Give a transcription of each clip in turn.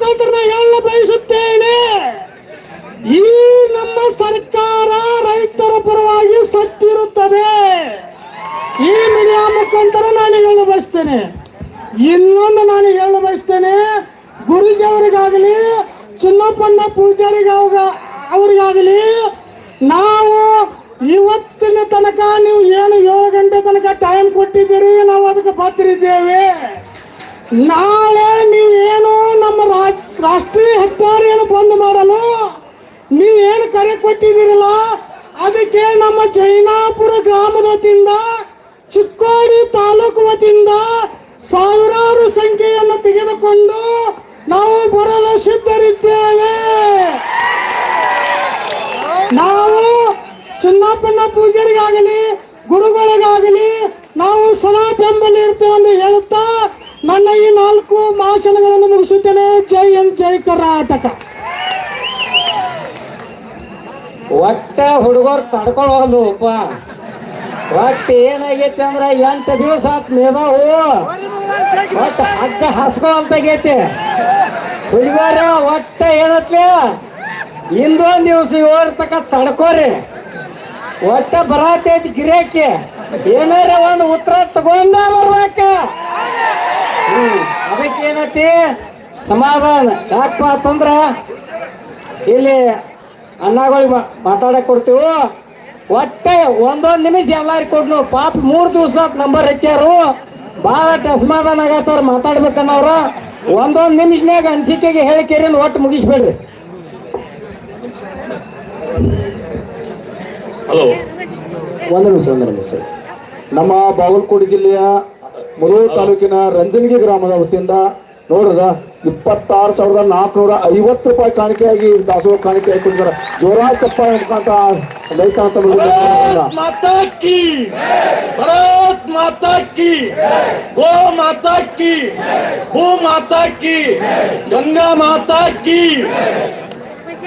ಮುಖಾಂತರ ಹೇಳ ಬಯಸುತ್ತೇನೆ. ಈ ನಮ್ಮ ಸರ್ಕಾರ ರೈತರ ಪರವಾಗಿ ಸತ್ತಿರುತ್ತದೆ. ಈ ಮನೆಯ ಮುಖಾಂತರ ನಾನು ಹೇಳ ಬಯಸ್ತೇನೆ. ಇನ್ನೊಂದು ನಾನು ಹೇಳ ಬಯಸ್ತೇನೆ, ಗುರುಜಿ ಅವರಿಗಾಗಲಿ, ಚಿನ್ನಪ್ಪಣ್ಣ ಪೂಜಾರಿಗಾಗ ಅವರಿಗಾಗಲಿ, ನಾವು ಇವತ್ತಿನ ತನಕ ನೀವು ಏನು ಏಳು ಗಂಟೆ ತನಕ ಟೈಮ್ ಕೊಟ್ಟಿದ್ದೀರಿ, ನಾವು ಅದಕ್ಕೆ ಬದ್ರಿದ್ದೇವೆ ನಾಳೆ ನಮ್ಮ ರಾಜ್ ರಾಷ್ಟ್ರೀಯ ಹೆದ್ದಾರಿಯನ್ನು ಬಂದ್ ಮಾಡಲು ನೀವೇನು ಕರೆ ಕೊಟ್ಟಿದ್ದೀರಲ್ಲ? ಅದಕ್ಕೆ ನಮ್ಮ ಜೈನಾಪುರ ಗ್ರಾಮದ ವತಿಯಿಂದ ಚಿಕ್ಕೋಡಿ ತಾಲೂಕು ವತಿಯಿಂದ ಸಾವಿರಾರು ಸಂಖ್ಯೆಯನ್ನು ತೆಗೆದುಕೊಂಡು ನಾವು ಬರಲು ಸಿದ್ಧರಿದ್ದೇವೆ. ನಾವು ಚಿನ್ನಪ್ಪನ ಪೂಜಾರಿಗಾಗಲಿ, ಗುರುಗಳಿಗಾಗಲಿ ನಾವು ಸದಾ ಬೆಂಬಲ ಇರ್ತೇವೆ ಎಂದು ಹೇಳುತ್ತಾ ಭಾಷಣಗಳನ್ನು ಮುಗಿಸುತ್ತೇನೆ. ಜೈ ಎನ್ ಜೈ ಕರ್ನಾಟಕ. ಒಟ್ಟ ಹುಡುಗರು ತಡ್ಕೊಳ್ಳೋದು ಒಟ್ಟ ಏನಾಗೈತೆ ಅಂದ್ರೆ ಎಂಟು ದಿವಸ ಆತ್ ಮೇದಾವು ಒಟ್ಟ ಹಗ್ಗ ಹಸ್ಕೊಳಂತಾಗೈತಿ ಹುಡುಗರ ಒಟ್ಟ ಏನತ್ಲೆ? ಇಂದೊಂದ್ ದಿವಸ ತಕ ತಡ್ಕೋರಿ. ಒಟ್ಟ ಬರತೈತಿ ಗಿರಾಕಿ. ಏನಾರ ಒಂದು ಉತ್ತರ ತಗೊಂಡ ಬರ್ಬೇಕ. ಏನೈತಿ ಸಮಾಧಾನ. ಯಾಕಪ್ಪ ಅಂತಂದ್ರ ಇಲ್ಲಿ ಅಣ್ಣಗಳಿಗೆ ಮಾ- ಮಾತಾಡಕ್ ಕೊಡ್ತೀವಿ? ಒಟ್ಟೆ ಒಂದೊಂದು ನಿಮಿಷ ಎಲ್ಲಾರಿಗೆ ಕೊಡ್ನು. ಪಾಪ ಮೂರು ದಿವಸ ನಂಬರ್ ಹೆಚ್ಚಾರು ಭಾಳ ಅಸಮಾಧಾನ ಆಗತ್ತವ್ರ ಮಾತಾಡ್ಬೇಕನ್ನವ್ರ ಒಂದೊಂದು ನಿಮಿಷನಾಗ ಅನ್ಸಿಕೆಗೆ ಹೇಳಿಕೆರಿ ಒಟ್ಟು ಮುಗಿಸ್ಬೇಡ್ರಿ. ಹಲೋ. ಒಂದು ನಿಮಿಷ ಒಂದು ನಿಮಿಷ. ನಮ್ಮ ಬಾಗಲಕೋಟೆ ಜಿಲ್ಲೆಯ ಮುಧೋಳ ತಾಲೂಕಿನ ರಂಜನಗಿ ಗ್ರಾಮದ ವತಿಯಿಂದ ನೋಡ್ರದ ಇಪ್ಪತ್ತಾರು ಸಾವಿರದ ನಾಲ್ಕುನೂರ ಐವತ್ತು ರೂಪಾಯಿ ಕಾಣಿಕೆಯಾಗಿ ದಾಸೋಹ ಕಾಣಿಕೆ ಕೊಟ್ಟಿದ್ದಾರೆ. ಜೋರಾಜ್ ರೈತ ಅಂತ ಮಾತಾ ಕಿ! ಭಾರತ್ ಮಾತಾ ಕಿ! ಗೋ ಮಾತಾ ಕಿ! ಮಾತಾ ಕಿ! ಗಂಗಾ ಮಾತಾ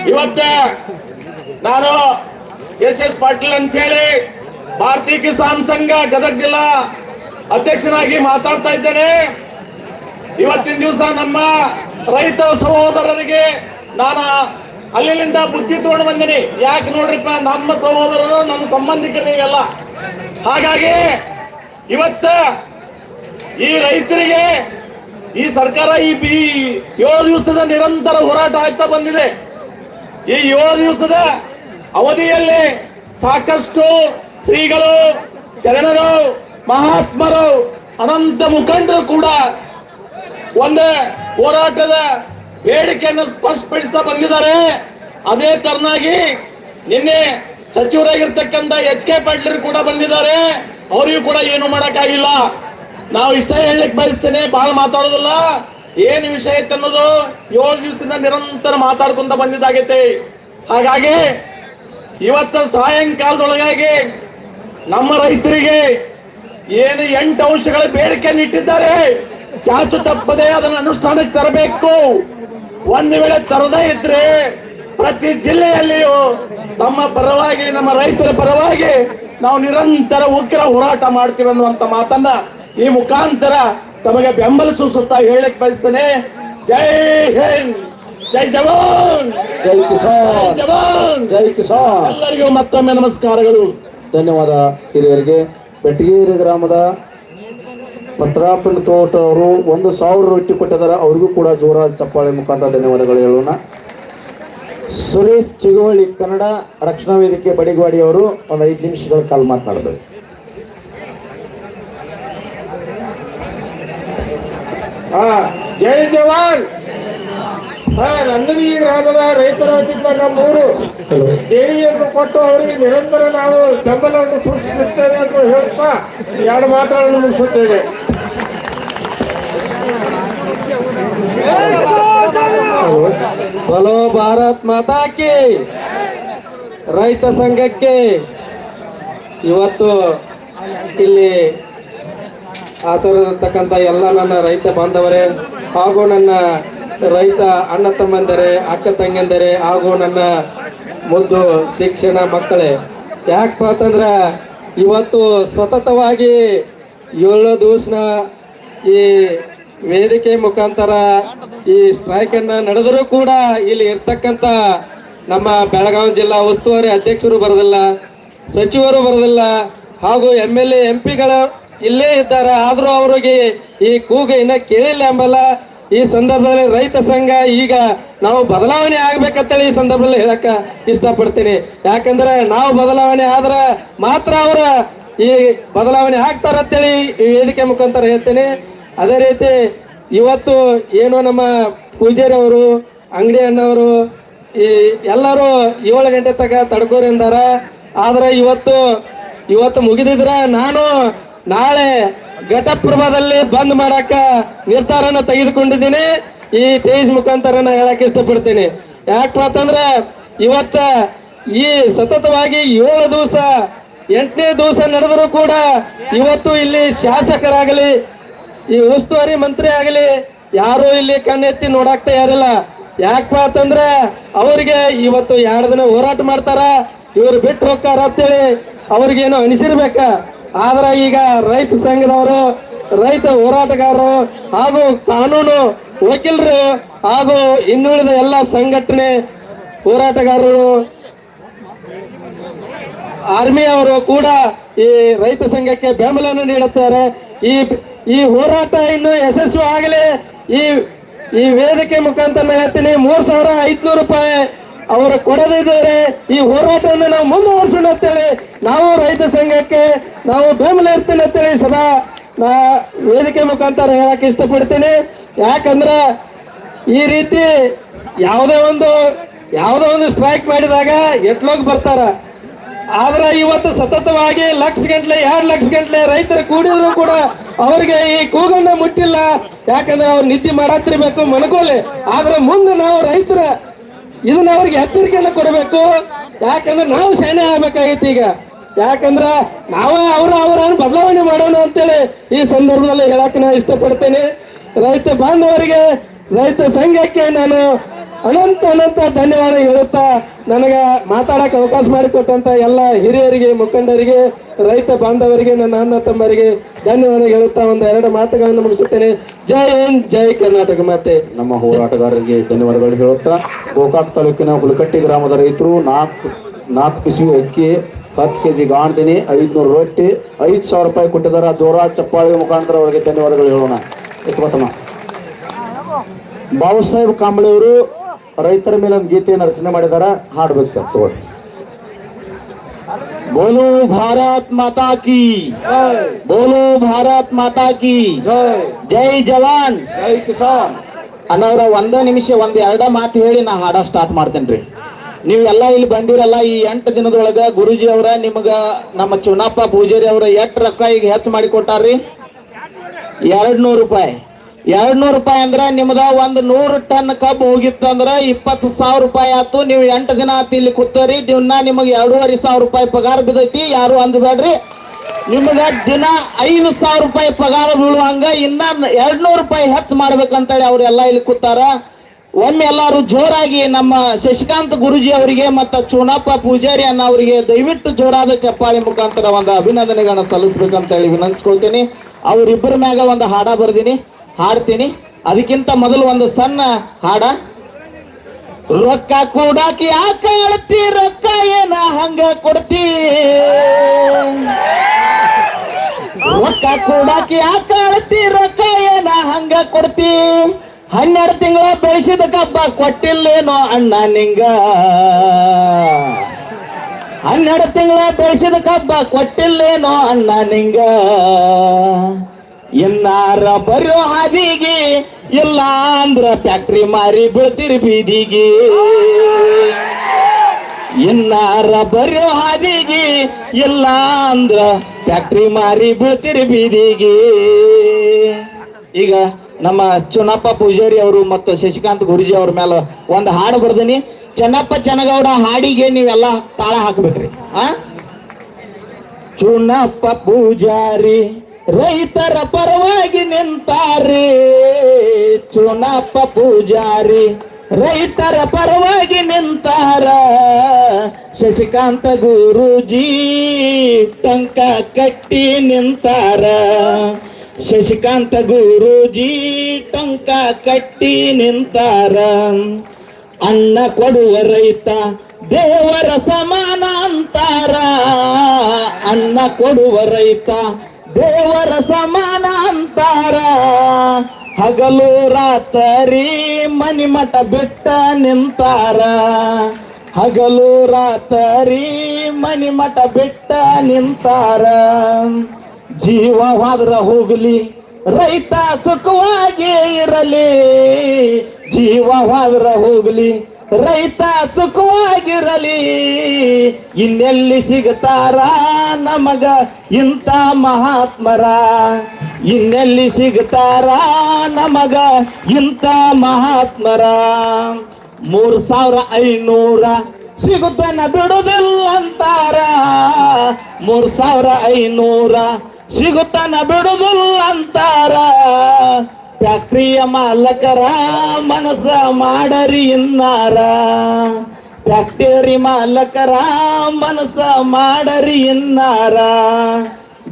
ಇವತ್ತ ನಾನು ಎಸ್ ಎಸ್ ಪಾಟೀಲ್ ಅಂತ ಹೇಳಿ ಭಾರತೀಯ ಕಿಸಾನ್ ಸಂಘ ಗದಗ ಜಿಲ್ಲಾ ಅಧ್ಯಕ್ಷನಾಗಿ ಮಾತಾಡ್ತಾ ಇದ್ದೇನೆ. ಇವತ್ತಿನ ದಿವಸ ನಮ್ಮ ರೈತ ಸಹೋದರರಿಗೆ ನಾನು ಅಲ್ಲಿಂದ ಬುದ್ಧಿ ತಗೊಂಡು ಬಂದಿನಿ ಯಾಕೆ ನೋಡ್ರಿಪ್ಪ, ನಮ್ಮ ಸಹೋದರರು ನಮ್ಮ ಸಂಬಂಧಿಕರು ನೀವೆಲ್ಲ. ಹಾಗಾಗಿ ಇವತ್ತ ಈ ರೈತರಿಗೆ ಈ ಸರ್ಕಾರ ಈ ಏಳು ದಿವಸದ ನಿರಂತರ ಹೋರಾಟ ಆಗ್ತಾ ಬಂದಿದೆ. ಈ ಏಳು ದಿವಸದ ಅವಧಿಯಲ್ಲಿ ಸಾಕಷ್ಟು ಶ್ರೀಗಳು, ಶರಣರು, ಮಹಾತ್ಮರು, ಅನಂತ ಮುಖಂಡರು ಕೂಡ ಒಂದು ಹೋರಾಟದ ಬೇಡಿಕೆಯನ್ನು ಸ್ಪಷ್ಟಪಡಿಸ್ತಾ ಬಂದಿದ್ದಾರೆ. ಅದೇ ತರನಾಗಿ ನಿನ್ನೆ ಸಚಿವರಾಗಿರ್ತಕ್ಕಂಥ ಎಚ್ ಕೆ ಪಾಟೀಲ್ ಕೂಡ ಬಂದಿದ್ದಾರೆ. ಅವರಿಗೂ ಕೂಡ ಏನು ಮಾಡಕ್ಕಾಗಿಲ್ಲ. ನಾವು ಇಷ್ಟ ಹೇಳಲಿಕ್ಕೆ ಬಯಸ್ತೇನೆ ಬಹಳ ಮಾತಾಡೋದಿಲ್ಲ. ಏನು ವಿಷಯ ಇತ್ತು ಅನ್ನೋದು ಏಳು ದಿವಸದಿಂದ ನಿರಂತರ ಮಾತಾಡ್ಕೊಂತ ಬಂದಿದ್ದಾಗೈತೆ. ಹಾಗಾಗಿ ಇವತ್ತ ಸಾಯಂಕಾಲದೊಳಗಾಗಿ ನಮ್ಮ ರೈತರಿಗೆ ಏನು ಎಂಟು ಅಂಶಗಳ ಬೇಡಿಕೆಯನ್ನು ಇಟ್ಟಿದ್ದಾರೆ. ಚಾಚು ತಪ್ಪದೆ ಅದನ್ನು ಅನುಷ್ಠಾನಕ್ಕೆ ತರಬೇಕು. ಒಂದು ವೇಳೆ ತರದೇ ಇದ್ರೆ ಪ್ರತಿ ಜಿಲ್ಲೆಯಲ್ಲಿಯೂ ತಮ್ಮ ಪರವಾಗಿ ನಮ್ಮ ರೈತರ ಪರವಾಗಿ ನಾವು ನಿರಂತರ ಉಗ್ರ ಹೋರಾಟ ಮಾಡ್ತೀವಿ ಅನ್ನುವಂತ ಮಾತನ್ನ ಈ ಮುಖಾಂತರ ತಮಗೆ ಬೆಂಬಲ ಸೂಸುತ್ತಾ ಹೇಳಕ್ ಬಯಸ್ತೇನೆ. ಜೈ ಹಿಂದ್. ಜೈ ಜವಾನ್. ಜೈ ಕಿಸಾನ್. ಜವಾನ್. ಜೈ ಕಿಸಾನ್. ಎಲ್ಲರಿಗೂ ಮತ್ತೊಮ್ಮೆ ನಮಸ್ಕಾರಗಳು. ಧನ್ಯವಾದ ಹಿರಿಯರಿಗೆ. ಬೆಟ್ಟಗೇರಿ ಗ್ರಾಮದ ಪತ್ರಾಪಂಡ್ ತೋಟ ಅವರು ಒಂದು ಸಾವಿರ ರೊಟ್ಟಿ ಕೊಟ್ಟಿದ್ದಾರೆ. ಅವ್ರಿಗೂ ಕೂಡ ಜೋರ ಚಪ್ಪಾಳೆ ಮುಖಾಂತರ ಧನ್ಯವಾದಗಳು ಹೇಳೋಣ. ಸುರೇಶ್ ಚಿಗೋಳಿ ಕನ್ನಡ ರಕ್ಷಣಾ ವೇದಿಕೆ ಬಡಿಗವಾಡಿ ಅವರು ಒಂದು ಐದು ನಿಮಿಷಗಳ ಕಾಲ ಮಾತನಾಡಿದರು ಜೈ ಜವಾನ್! ಹಾ ನಂದಗಿ ಗ್ರಾಮದ ರೈತರ ವತಿಯಿಂದ ನಮ್ಮೂರು ದೇಣಿಗೆಯನ್ನು ಕೊಟ್ಟು ಅವರಿಗೆ ನಿರಂತರ ನಾವು ಬೆಂಬಲವನ್ನು ಸೂಚಿಸುತ್ತೇವೆ ಅಂತ ಹೇಳ್ತಾ ಎರಡು ಮಾತುಗಳನ್ನು ಮುಗಿಸುತ್ತೇವೆ ಬಲೋ ಭಾರತ್ ಮಾತಾಕಿ ರೈತ ಸಂಘಕ್ಕೆ ಇವತ್ತು ಇಲ್ಲಿ ಆಸರತಕ್ಕಂಥ ಎಲ್ಲ ನನ್ನ ರೈತ ಬಾಂಧವರೇ ಹಾಗೂ ನನ್ನ ರೈತ ಅಣ್ಣ ತಮ್ಮಂದರೆ, ಅಕ್ಕ ತಂಗಂದರೆ ಹಾಗೂ ನನ್ನ ಮುದ್ದು ಶಿಕ್ಷಣ ಮಕ್ಕಳೇ. ಯಾಕಪ್ಪ ಅಂತಂದ್ರೆ ಇವತ್ತು ಸತತವಾಗಿ ಏಳು ದಿವಸ ಈ ವೇದಿಕೆ ಮುಖಾಂತರ ಈ ಸ್ಟ್ರೈಕ್ ಅನ್ನ ನಡೆದರೂ ಕೂಡ ಇಲ್ಲಿ ಇರ್ತಕ್ಕಂಥ ನಮ್ಮ ಬೆಳಗಾವಿ ಜಿಲ್ಲಾ ಉಸ್ತುವಾರಿ ಅಧ್ಯಕ್ಷರು ಬರೋದಿಲ್ಲ, ಸಚಿವರು ಬರೋದಿಲ್ಲ, ಹಾಗೂ ಎಂ ಎಲ್ ಎ ಇಲ್ಲೇ ಇದ್ದಾರೆ. ಆದರೂ ಅವರಿಗೆ ಈ ಕೂಗು ಇನ್ನ ಕೇಳಿಲ್ಲ ಎಂಬಲ್ಲ ಈ ಸಂದರ್ಭದಲ್ಲಿ ರೈತ ಸಂಘ ಈಗ ನಾವು ಬದಲಾವಣೆ ಆಗ್ಬೇಕಂತೇಳಿ ಈ ಸಂದರ್ಭದಲ್ಲಿ ಹೇಳಕ್ಕ ಇಷ್ಟಪಡ್ತೀನಿ. ಯಾಕಂದ್ರೆ ನಾವು ಬದಲಾವಣೆ ಆದ್ರೆ ಮಾತ್ರ ಅವರ ಈ ಬದಲಾವಣೆ ಆಗ್ತಾರಂತೇಳಿ ಈ ವೇದಿಕೆ ಮುಖಾಂತರ ಹೇಳ್ತೀನಿ. ಅದೇ ರೀತಿ ಇವತ್ತು ಏನು ನಮ್ಮ ಪೂಜಾರಿ ಅವರು, ಅಂಗಡಿ ಅಣ್ಣವರು, ಈ ಎಲ್ಲರೂ ಏಳು ಗಂಟೆ ತನಕ ತಡ್ಕೋರಿಂದಾರ ಆದ್ರೆ ಇವತ್ತು ಇವತ್ತು ಮುಗಿದಿದ್ರ ನಾನು ನಾಳೆ ಘಟಪ್ರಭಾದಲ್ಲಿ ಬಂದ್ ಮಾಡಕ ನಿರ್ಧಾರನ ತೆಗೆದುಕೊಂಡಿದ್ದೀನಿ. ಈ ಟೇಜ್ ಮುಖಾಂತರ ನಾ ಹೇಳಕ್ ಇಷ್ಟಪಡ್ತೀನಿ. ಯಾಕಂತಂದ್ರೆ ಇವತ್ತ ಈ ಸತತವಾಗಿ ಏಳು ದಿವಸ, ಎಂಟನೇ ದಿವಸ ನಡೆದರೂ ಕೂಡ ಇವತ್ತು ಇಲ್ಲಿ ಶಾಸಕರಾಗಲಿ ಈ ಉಸ್ತುವಾರಿ ಮಂತ್ರಿ ಆಗಲಿ, ಯಾರು ಇಲ್ಲಿ ಕಣ್ಣೆತ್ತಿ ನೋಡಾಕ್ ತಯಾರಿಲ್ಲ ಯಾಕಪ್ಪ ಅಂತಂದ್ರೆ ಅವ್ರಿಗೆ ಇವತ್ತು ಎರಡು ದಿನ ಹೋರಾಟ ಮಾಡ್ತಾರ. ಇವ್ರು ಬಿಟ್ಟು ಹೋಗ್ತಾರ ಅಂತೇಳಿ ಅವ್ರಿಗೇನು ಅನಿಸಿರ್ಬೇಕ. ಆದ್ರೆ ಈಗ ರೈತ ಸಂಘದವರು, ರೈತ ಹೋರಾಟಗಾರರು ಹಾಗೂ ಕಾನೂನು ವಕೀಲರು ಹಾಗೂ ಇನ್ನುಳಿದ ಎಲ್ಲ ಸಂಘಟನೆ ಹೋರಾಟಗಾರರು, ಆರ್ಮಿ ಅವರು ಕೂಡ ಈ ರೈತ ಸಂಘಕ್ಕೆ ಬೆಂಬಲವನ್ನು ನೀಡುತ್ತಾರೆ. ಈ ಈ ಹೋರಾಟ ಇನ್ನು ಯಶಸ್ವಿ ಆಗಲಿ. ಈ ಈ ವೇದಿಕೆ ಮುಖಾಂತರ ಹೇಳ್ತೀನಿ, ಮೂರ್ ಸಾವಿರ ಐದ್ನೂರು ರೂಪಾಯಿ ಅವರು ಕೊಡದಿದ್ದಾರೆ ಈ ಹೋರಾಟವನ್ನು ನಾವು ಮುಂದುವರ್ಸೋಣ ಅಂತೇಳಿ ನಾವು ರೈತ ಸಂಘಕ್ಕೆ, ನಾವು ಬೆಂಬಲ ಇರ್ತೀನಿ ಅಂತೇಳಿ ಸದಾ ನಾ ವೇದಿಕೆ ಮುಖಾಂತರ ಹೇಳಕ್ ಇಷ್ಟಪಡ್ತೀನಿ. ಯಾಕಂದ್ರೆ ಈ ರೀತಿ ಯಾವುದೇ ಒಂದು, ಯಾವುದೋ ಒಂದು ಸ್ಟ್ರೈಕ್ ಮಾಡಿದಾಗ ಎಟ್ಲೋಗಿ ಬರ್ತಾರ. ಆದ್ರೆ ಇವತ್ತು ಸತತವಾಗಿ ಲಕ್ಷ ಗಂಟ್ಲೆ, ಎರಡು ಲಕ್ಷ ಗಂಟ್ಲೆ ರೈತರು ಕೂಡಿದ್ರು ಕೂಡ ಅವರಿಗೆ ಈ ಕೂಗನ್ನ ಮುಟ್ಟಿಲ್ಲ. ಯಾಕಂದ್ರೆ ಅವ್ರು ನಿದ್ದೆ ಮಾಡತ್ತಿರ್ಬೇಕು ಮನಕೋಲಿ ಆದ್ರೆ ಮುಂದೆ ನಾವು ರೈತರ ಇದನ್ನ ಅವ್ರಿಗೆ ಎಚ್ಚರಿಕೆಯನ್ನು ಕೊಡಬೇಕು. ಯಾಕಂದ್ರೆ ನಾವು ಶಾಣೆ ಆಗ್ಬೇಕಾಗಿತ್ತು ಈಗ. ಯಾಕಂದ್ರ ನಾವೇ ಅವ್ರ ಅವರ ಬದಲಾವಣೆ ಮಾಡೋಣ ಅಂತೇಳಿ ಈ ಸಂದರ್ಭದಲ್ಲಿ ಹೇಳಕ್ ನಾ ಇಷ್ಟಪಡ್ತೇನೆ. ರೈತ ಬಾಂಧವರಿಗೆ, ರೈತ ಸಂಘಕ್ಕೆ ನಾನು ಅನಂತ ಅನಂತ ಧನ್ಯವಾದ ಹೇಳುತ್ತಾ ನನಗೆ ಮಾತಾಡಕ್ಕೆ ಅವಕಾಶ ಮಾಡಿಕೊಟ್ಟಂತ ಎಲ್ಲ ಹಿರಿಯರಿಗೆ, ಮುಖಂಡರಿಗೆ, ರೈತ ಬಾಂಧವರಿಗೆ, ನನ್ನ ಅಣ್ಣ ತಮ್ಮರಿಗೆ ಧನ್ಯವಾದ ಹೇಳುತ್ತಾ ಒಂದು ಎರಡು ಮಾತುಗಳನ್ನು ಮುಗಿಸುತ್ತೇನೆ. ಜೈ ಹಿಂದ್, ಜೈ ಕರ್ನಾಟಕ ಮಾತೆ. ನಮ್ಮ ಹೋರಾಟಗಾರರಿಗೆ ಧನ್ಯವಾದಗಳು ಹೇಳುತ್ತಾ, ಗೋಕಾಕ್ ತಾಲೂಕಿನ ಹುಲಕಟ್ಟಿ ಗ್ರಾಮದ ರೈತರು ನಾಲ್ಕು ನಾಲ್ಕು ಕಿಸಿ ಅಕ್ಕಿ, ಹತ್ತು ಕೆ ಜಿ ಗಾಣ್ದಿನಿ ಐದುನೂರು ರೊಟ್ಟಿ, ಐದು ಸಾವಿರ ರೂಪಾಯಿ ಕೊಟ್ಟಿದ್ದಾರೆ ದೂರ ಚಪ್ಪಾಳಿ ಮುಖಾಂತರ ಅವರಿಗೆ ಧನ್ಯವಾದಗಳು ಹೇಳೋಣ. ಬಾಬು ಸಾಹೇಬ್ ಕಾಂಬಳಿ ಅವರು ರೈತರ ಮೇಲೆ ಒಂದು ಗೀತೆಯನ್ನು ರಚನೆ ಮಾಡಿದಾರ ಹಾಡ್ಬೇಕು ಸರ್ ತೋರಿ ಬೋಲೋ ಭಾರತ್ ಮಾತಾ ಕಿ. ಬೋಲೋ ಭಾರತ್ ಮಾತಾ ಕಿ. ಜೈ ಜವಾನ್. ಜೈ ಕಿಸಾನ್. ಅನ್ನೋರ ಒಂದ ನಿಮಿಷ ಒಂದ್ ಎರಡ ಮಾತು ಹೇಳಿ ನಾ ಹಾಡ ಸ್ಟಾರ್ಟ್ ಮಾಡ್ತೇನ್ರಿ ನೀವೆಲ್ಲ ಇಲ್ಲಿ ಬಂದಿರಲ್ಲ ಈ ಎಂಟು ದಿನದೊಳಗ ಗುರುಜಿ ಅವರ ನಿಮ್ಗ ನಮ್ಮ ಚುನಪ್ಪ ಪೂಜಾರಿ ಅವರ ಎಷ್ಟು ರೊಕ್ಕ ಈಗ ಹೆಚ್ಚು ಮಾಡಿ ಕೊಟ್ಟಾರ್ರಿ? ಎರಡ್ ನೂರು ರೂಪಾಯಿ. ಎರಡ್ ನೂರು ರೂಪಾಯಿ ಅಂದ್ರ ನಿಮ್ದ ಒಂದ್ ನೂರು ಟನ್ ಕಬ್ಬು ಹೋಗಿತ್ತಂದ್ರ ಇಪ್ಪತ್ತು ಸಾವಿರ ರೂಪಾಯಿ ಆತು ನೀವು ಎಂಟು ದಿನ ಆತು ಇಲ್ಲಿ ಕೂತರಿ ದಿನ ನಿಮಗೆ ಎರಡೂವರೆ ಸಾವಿರ ರೂಪಾಯಿ ಪಗಾರ ಬಿದ್ದೈತಿ. ಯಾರು ಅಂದ್ಬೇಡ್ರಿ ನಿಮಗ ದಿನ ಐದು ಸಾವಿರ ರೂಪಾಯಿ ಪಗಾರ ಬೀಳುವಂಗ ಇನ್ನ ಎರಡ್ ನೂರು ರೂಪಾಯಿ ಹೆಚ್ಚು ಮಾಡ್ಬೇಕಂತೇಳಿ ಅವ್ರೆಲ್ಲ ಇಲ್ಲಿ ಕೂತಾರ. ಒಮ್ಮೆ ಎಲ್ಲಾರು ಜೋರಾಗಿ ನಮ್ಮ ಶಶಿಕಾಂತ್ ಗುರುಜಿ ಅವರಿಗೆ ಮತ್ತ ಚೂನಪ್ಪ ಪೂಜಾರಿ ಅನ್ನ ಅವರಿಗೆ ದಯವಿಟ್ಟು ಜೋರಾದ ಚಪ್ಪಾಳಿ ಮುಖಾಂತರ ಒಂದು ಅಭಿನಂದನೆಗಳನ್ನ ಸಲ್ಲಿಸ್ಬೇಕಂತ ಹೇಳಿ ವಿನಂತಿಸ್ಕೊಳ್ತೀನಿ ಅವರಿಬ್ಬರ ಮ್ಯಾಗ ಒಂದು ಹಾಡ ಬರ್ದೀನಿ. ಹಾಡ್ತೀನಿ. ಅದಕ್ಕಿಂತ ಮೊದಲು ಒಂದು ಸಣ್ಣ ಹಾಡ. ರೊಕ್ಕ ಕೂಡಾಕಿ ಯಾಕ ರೊಕ್ಕ ಏನ ಹಂಗ ಕೊಡ್ತಿ? ರೊಕ್ಕ ಕೂಡಾಕಿ ಯಾಕ ರೊಕ್ಕ ಏನ ಹಂಗ ಕೊಡ್ತಿ? ಹನ್ನೆರಡು ತಿಂಗಳ ಬೆಳೆಸಿದ ಕಬ್ಬ ಕೊಟ್ಟಿಲ್ಲೇನೋ ಅಣ್ಣ ನಿಂಗ? ಹನ್ನೆರಡು ತಿಂಗಳ ಬೆಳೆಸಿದ ಕಬ್ಬ ಕೊಟ್ಟಿಲ್ಲೇನೋ ಅಣ್ಣ ನಿಂಗ? ಇನ್ನಾರ ಬರೋ ಹಾದಿಗೆ ಇಲ್ಲ ಅಂದ್ರ ಫ್ಯಾಕ್ಟ್ರಿ ಮಾರಿ ಬೀಳ್ತಿರಿ ಬೀದಿಗೆ. ಇನ್ನಾರ ಬರೋ ಹಾದಿಗೆ ಇಲ್ಲ ಅಂದ್ರ ಫ್ಯಾಕ್ಟ್ರಿ ಮಾರಿ ಬೀಳ್ತಿರಿ ಬೀದಿಗೆ. ಈಗ ನಮ್ಮ ಚುನಪ್ಪ ಪೂಜಾರಿ ಅವರು ಮತ್ತು ಶಶಿಕಾಂತ್ ಗುರುಜಿ ಅವ್ರ ಮೇಲೆ ಒಂದು ಹಾಡು ಬರ್ದೀನಿ. ಚೆನ್ನಪ್ಪ ಚನ್ನಗೌಡ ಹಾಡಿಗೆ ನೀವೆಲ್ಲ ತಾಳ ಹಾಕ್ಬೇಕ್ರಿ. ಆ? ಚುನಪ್ಪ ಪೂಜಾರಿ ರೈತರ ಪರವಾಗಿ ನಿಂತಾರೆ ಚುನಪ್ಪ ಪೂಜಾರಿ. ರೈತರ ಪರವಾಗಿ ನಿಂತಾರ, ಶಶಿಕಾಂತ ಗುರುಜಿ ಟಂಕ ಕಟ್ಟಿ ನಿಂತಾರ. ಶಶಿಕಾಂತ ಗುರುಜಿ ಟಂಕ ಕಟ್ಟಿ ನಿಂತಾರ. ಅನ್ನ ಕೊಡುವ ರೈತ ದೇವರ ಸಮಾನ ಅಂತಾರ. ಅನ್ನ ಕೊಡುವ ರೈತ ದೇವರ ಸಮಾನ ಅಂತಾರ ಹಗಲು ರಾತ್ರಿ ಮನಿಮಠ ಬಿಟ್ಟ ನಿಂತಾರ. ಹಗಲು ರಾತ್ರಿ ಮನಿಮಠ ಬಿಟ್ಟ ನಿಂತಾರ. ಜೀವವಾದ್ರ ಹೋಗಲಿ, ರೈತ ಸುಖವಾಗಿ ಇರಲಿ. ಜೀವವಾದ್ರ ಹೋಗಲಿ ರೈತ ಸುಖವಾಗಿರಲಿ. ಇನ್ನೆಲ್ಲಿ ಸಿಗ್ತಾರ ನಮಗ ಇಂಥ ಮಹಾತ್ಮರ? ಇನ್ನೆಲ್ಲಿ ಸಿಗ್ತಾರ ನಮಗ ಇಂಥ ಮಹಾತ್ಮರ? ಮೂರು ಸಾವಿರ ಐನೂರ ಸಿಗುತ್ತನ ಬಿಡುದಿಲ್ಲ ಅಂತಾರ ಮೂರು ಸಾವಿರ ಐನೂರ ಸಿಗುತ್ತನ ಬಿಡುದಿಲ್ಲ ಅಂತಾರ ಫ್ಯಾಕ್ಟ್ರಿಯ ಮಾಲಕರ ಮನಸ ಮಾಡರಿ ಇನ್ನಾರ? ಫ್ಯಾಕ್ಟರಿ ಮಾಲಕರ ಮನಸ ಮಾಡರಿ ಇನ್ನಾರ?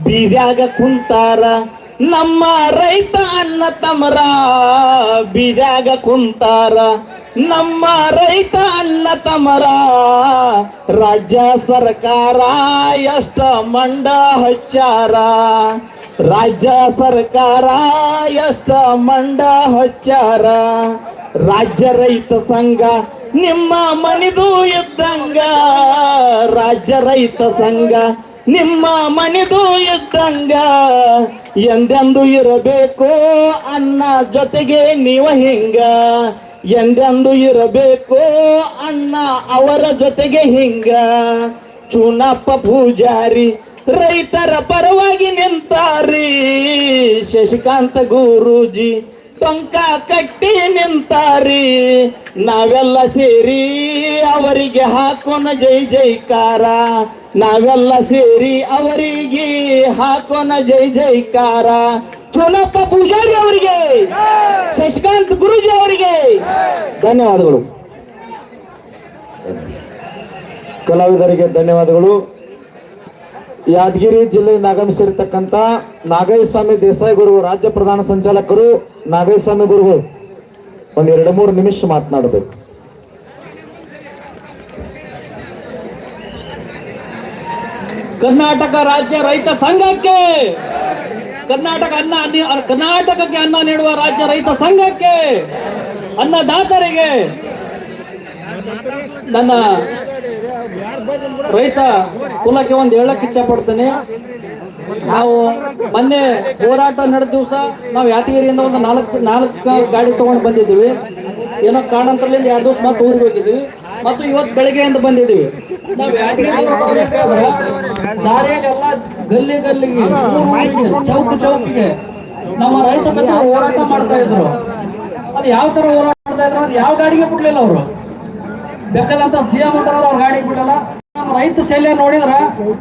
ಬೀದ್ಯಾಗ ಕುಂತಾರ ನಮ್ಮ ರೈತ ಅನ್ನ ತಮರ. ಬೀದ್ಯಾಗ ಕುಂತಾರ ನಮ್ಮ ರೈತ ಅನ್ನ ತಮರ. ರಾಜ್ಯ ಸರ್ಕಾರ ಎಷ್ಟ ಮಂಡ ಹಚ್ಚಾರ? ರಾಜ್ಯ ಸರ್ಕಾರ ಎಷ್ಟ ಮಂಡ ಹೊಚ್ಚಾರ ರಾಜ್ಯ ರೈತ ಸಂಘ ನಿಮ್ಮ ಮನಿದು ಇದ್ದಂಗ. ರಾಜ್ಯ ರೈತ ಸಂಘ ನಿಮ್ಮ ಮನಿದು ಇದ್ದಂಗ. ಎಂದೆಂದು ಇರಬೇಕು ಅನ್ನ ಜೊತೆಗೆ ನೀವ ಹಿಂಗ. ಎಂದೆಂದು ಇರಬೇಕು ಅನ್ನ ಅವರ ಜೊತೆಗೆ ಹಿಂಗ. ಚುನಪ್ಪ ಪೂಜಾರಿ ರೈತರ ಪರವಾಗಿ ನಿಂತಾರಿ. ಶಶಿಕಾಂತ ಗುರೂಜಿ ಟೊಂಕ ಕಟ್ಟಿ ನಿಂತಾರಿ. ನಾವೆಲ್ಲ ಸೇರಿ ಅವರಿಗೆ ಹಾಕೋಣ ಜೈ ಜೈಕಾರ. ನಾವೆಲ್ಲ ಸೇರಿ ಅವರಿಗೆ ಹಾಕೋಣ ಜೈ ಜೈಕಾರ. ಚುನಪ್ಪ ಪೂಜಾರಿ ಅವರಿಗೆ, ಶಶಿಕಾಂತ್ ಗುರೂಜಿ ಅವರಿಗೆ ಧನ್ಯವಾದಗಳು. ಕಲಾವಿದರಿಗೆ ಧನ್ಯವಾದಗಳು. ಯಾದಗಿರಿ ಜಿಲ್ಲೆಯಿಂದ ಆಗಮಿಸಿರ್ತಕ್ಕಂಥ ನಾಗಯ್ಯಸ್ವಾಮಿ ದೇಸಾಯಿ ಗುರು, ರಾಜ್ಯ ಪ್ರಧಾನ ಸಂಚಾಲಕರು ನಾಗಯ್ಯಸ್ವಾಮಿ ಗುರುಗಳು ಒಂದ್ ಎರಡು ಮೂರು ನಿಮಿಷ ಮಾತನಾಡಬೇಕು. ಕರ್ನಾಟಕ ರಾಜ್ಯ ರೈತ ಸಂಘಕ್ಕೆ, ಕರ್ನಾಟಕ ಅನ್ನ- ಕರ್ನಾಟಕಕ್ಕೆ ಅನ್ನ ನೀಡುವ ರಾಜ್ಯ ರೈತ ಸಂಘಕ್ಕೆ, ಅನ್ನದಾತರಿಗೆ ನನ್ನ ರೈತ ಕುಲಕ್ಕೆ ಒಂದು ಹೇಳಕ್ ಇಚ್ಛೆ ಪಡ್ತೇನೆ ನಾವು ಮೊನ್ನೆ ಹೋರಾಟ ನಡೆದ ದಿವಸ ನಾವು ಯಾತಗಿರಿಯಿಂದ ಒಂದು ನಾಲ್ಕು ನಾಲ್ಕು ಗಾಡಿ ತಗೊಂಡು ಬಂದಿದ್ದೀವಿ. ಏನೋ ಕಾರಣಾಂತರದಿಂದ ಎರಡು ದಿವಸ ಮತ್ತೆ ಊರಿಗೆ ಹೋಗಿದ್ವಿ ಮತ್ತು ಇವತ್ತು ಬೆಳಗ್ಗೆಯಿಂದ ಬಂದಿದ್ದೀವಿ. ನಾವು ಯಾತಗಿರಿ ದಾರಿಯಲ್ಲೆಲ್ಲ ಗಲ್ಲಿ ಗಲ್ಲಿಗೆ ಚೌಕ್ ಚೌಕಿಗೆ ನಮ್ಮ ರೈತ ಬಂದು ಹೋರಾಟ ಮಾಡ್ತಾ ಇದ್ರು. ಅದು ಯಾವ ತರ ಹೋರಾಟ ಮಾಡ್ತಾ ಇದ್ರು? ಯಾವ ಗಾಡಿಗೆ ಬಿಡ್ಲಿಲ್ಲ ಅವರು? ಬೇಕಲ್ಲಂತ ಸಿಎಂ ಅಂತಾರ ಅವ್ರ ಗಾಡಿ ಬಿಡಲ್ಲ. ನಮ್ಮ ರೈತ ಶೈಲಿಯ ನೋಡಿದ್ರ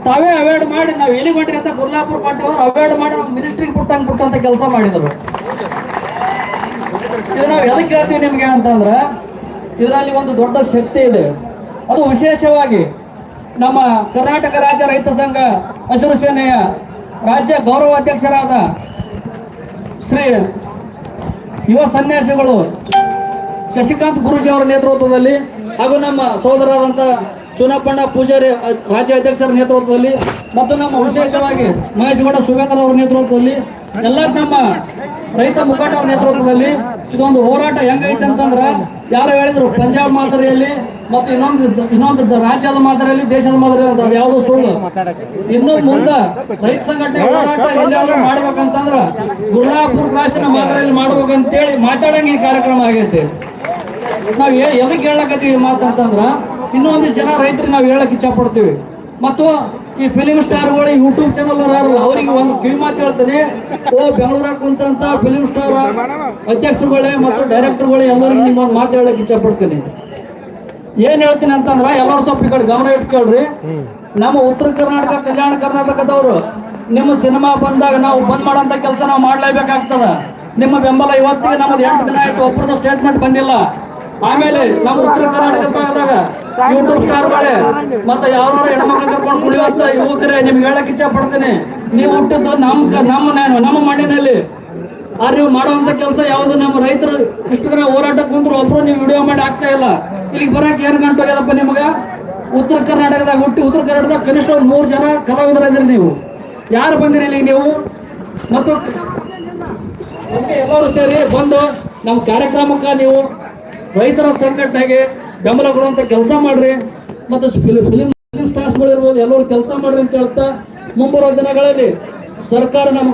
ತಾವೇ ಅವಾಯ್ಡ್ ಮಾಡಿ, ನಾವು ಮಾಡ್ರಿ ಅಂತ ಗುರ್ಲಾಪುರ ಕೊಟ್ಟಿದ್ರು ಅವಾಯ್ಡ್ ಮಾಡಿ ನಮ್ಮ ಮಿನಿಸ್ಟ್ರಿಗೆ ಬಿಟ್ಟಂಗ್ ಬಿಟ್ಟಂತ ಕೆಲಸ ಮಾಡಿದ್ರು. ಇದು ನಾವು ಎದಕ್ಕೆ ಹೇಳ್ತೀವಿ ನಿಮ್ಗೆ ಅಂತಂದ್ರೆ, ಇದರಲ್ಲಿ ಒಂದು ದೊಡ್ಡ ಶಕ್ತಿ ಇದೆ. ಅದು ವಿಶೇಷವಾಗಿ ನಮ್ಮ ಕರ್ನಾಟಕ ರಾಜ್ಯ ರೈತ ಸಂಘ ಹಸಿರು ಸೇನೆಯ ರಾಜ್ಯ ಗೌರವ ಅಧ್ಯಕ್ಷರಾದ ಶ್ರೀ ಯುವ ಸನ್ಯಾಸಿಗಳು ಶಶಿಕಾಂತ್ ಗುರುಜಿ ಅವರ ನೇತೃತ್ವದಲ್ಲಿ ಹಾಗೂ ನಮ್ಮ ಸಹೋದರರಾದಂಥ ಚುನಪ್ಪಣ್ಣ ಪೂಜಾರಿ ರಾಜ್ಯ ಅಧ್ಯಕ್ಷರ ನೇತೃತ್ವದಲ್ಲಿ ಮತ್ತು ನಮ್ಮ ವಿಶೇಷವಾಗಿ ಮಹೇಶ್ಗೌಡ ಸುಬೇಂದ್ರ ಅವರ ನೇತೃತ್ವದಲ್ಲಿ, ಎಲ್ಲ ನಮ್ಮ ರೈತ ಮುಖಂಡರ ನೇತೃತ್ವದಲ್ಲಿ ಇದೊಂದು ಹೋರಾಟ ಹೆಂಗೈತೆ ಅಂತಂದ್ರ ಯಾರು ಹೇಳಿದ್ರು, ಪಂಜಾಬ್ ಮಾದರಿಯಲ್ಲಿ ಮತ್ತು ಇನ್ನೊಂದು ಇನ್ನೊಂದು ರಾಜ್ಯದ ಮಾದರಿಯಲ್ಲಿ, ದೇಶದ ಮಾದರಿಯಲ್ಲಿ ಅದು ಯಾವುದು ಸುಳ್ಳು. ಇನ್ನು ಮುಂದೆ ರೈತ ಸಂಘಟನೆ ಹೋರಾಟ ಎಲ್ಲಾದ್ರೂ ಮಾಡ್ಬೇಕಂತಂದ್ರ ಗುರುನಾಪುರ ಕ್ರಾಸಿನ ಮಾದರಿಯಲ್ಲಿ ಮಾಡ್ಬೇಕಂತೇಳಿ ಮಾತಾಡಂಗೆ ಈ ಕಾರ್ಯಕ್ರಮ ಆಗೈತೆ. ನಾವ್ ಎದಕ್ಕೆ ಹೇಳಕತ್ತೀವಿ ಮಾತಂತಂದ್ರ ಇನ್ನೊಂದು ಜನ ರೈತರಿಗೆ ನಾವು ಹೇಳಕ್ ಇಚ್ಛಪಡ್ತೀವಿ. ಮತ್ತು ಈ ಫಿಲಿಮ್ ಸ್ಟಾರ್ಗಳು ಯೂಟ್ಯೂಬ್ ಚಾನಲ್ ಅವರು ಅವರಿಗೆ ಒಂದು ಕಿವಿ ಮಾತು ಹೇಳ್ತೀನಿ. ಓ, ಬೆಂಗಳೂರಾಗ ಕುಂತಂತ ಫಿಲಿಮ್ ಸ್ಟಾರ್ ಅಧ್ಯಕ್ಷರುಗಳೇ ಮತ್ತು ಡೈರೆಕ್ಟರ್ಗಳೇ ಎಲ್ಲರಿಗೂ ನಿಮ್ಮ ಒಂದು ಮಾತು ಹೇಳಕ್ ಇಚ್ಛಪಡ್ತೀನಿ. ಏನ್ ಹೇಳ್ತೀನಿ ಅಂತಂದ್ರ, ಎಲ್ಲರೂ ಸ್ವಲ್ಪ ಈ ಕಡೆ ಗಮನ ಇಟ್ಕೊಳ್ರಿ. ನಮ್ಮ ಉತ್ತರ ಕರ್ನಾಟಕ, ಕಲ್ಯಾಣ ಕರ್ನಾಟಕದವರು, ನಿಮ್ಮ ಸಿನಿಮಾ ಬಂದಾಗ ನಾವು ಬಂದ್ ಮಾಡೋಂತ ಕೆಲಸ ನಾವು ಮಾಡ್ಲೇಬೇಕಾಗ್ತದ. ನಿಮ್ಮ ಬೆಂಬಲ ಇವತ್ತಿಗೆ ನಮ್ಮದು ಎಂಟು ದಿನ ಆಯ್ತು ಒಬ್ಬರದ್ದು ಸ್ಟೇಟ್ಮೆಂಟ್ ಬಂದಿಲ್ಲ. ಆಮೇಲೆ ನಮ್ಮ ಉತ್ತರ ಕರ್ನಾಟಕ ಭಾಗದಾಗ ಯೂಟ್ಯೂಬ್ ಮತ್ತೆ ಯಾರು ಹೆಣ್ಮಕ್ಳು ಕರ್ಕೊಂಡು ಕುಳಿಯುವಂತ ಯುವಕರೇ, ನಿಮ್ಗೆ ಹೇಳಕ್ ಇಚ್ಛೆ ಪಡ್ತೇನೆ. ನೀವು ಹುಟ್ಟಿದ್ದು ನಮ್ಮ ಕ- ನಮ್ಮ ನಮ್ಮ ಮಣ್ಣಿನಲ್ಲಿ. ಆ ನೀವು ಮಾಡುವಂತ ಕೆಲಸ ಯಾವ್ದು? ನಮ್ಮ ರೈತರು ಇಷ್ಟು ದಿನ ಹೋರಾಟಕ್ಕೆ ಕುಂತ್ರು, ಒಬ್ರು ನೀವು ವಿಡಿಯೋ ಮಾಡಿ ಆಗ್ತಾ ಇಲ್ಲ. ಇಲ್ಲಿಗೆ ಬರಕ್ ಏನ್ ಗಂಟು ಹೋಗ್ಯದಪ್ಪ ನಿಮಗ? ಉತ್ತರ ಕರ್ನಾಟಕದಾಗ ಹುಟ್ಟಿ, ಉತ್ತರ ಕರ್ನಾಟಕದಾಗ ಕನಿಷ್ಠ ಒಂದು ಮೂರು ಜನ ಕಲಾವಿದರಿದ್ರಿ ನೀವು. ಯಾರು ಬಂದಿರಿ ಇಲ್ಲಿ ನೀವು? ಮತ್ತು ಎಲ್ಲರೂ ಸೇರಿ ಬಂದು ನಮ್ಮ ಕಾರ್ಯಕ್ರಮಕ್ಕೆ ನೀವು ರೈತರ ಸಂಘಟನೆಗೆ ಬೆಂಬಲ ಕೊಡುವಂಥ ಕೆಲಸ ಮಾಡ್ರಿ. ಮತ್ತು ಫಿಲಿಂ ಫಿಲಿಂ ಸ್ಟಾರ್ಸ್ಗಳು ಇರ್ಬೋದು ಎಲ್ಲರೂ ಕೆಲಸ ಮಾಡ್ರಿ ಅಂತ ಹೇಳ್ತಾ ಮುಂಬರುವ ದಿನಗಳಲ್ಲಿ ಸರ್ಕಾರ ನಮ್ಮ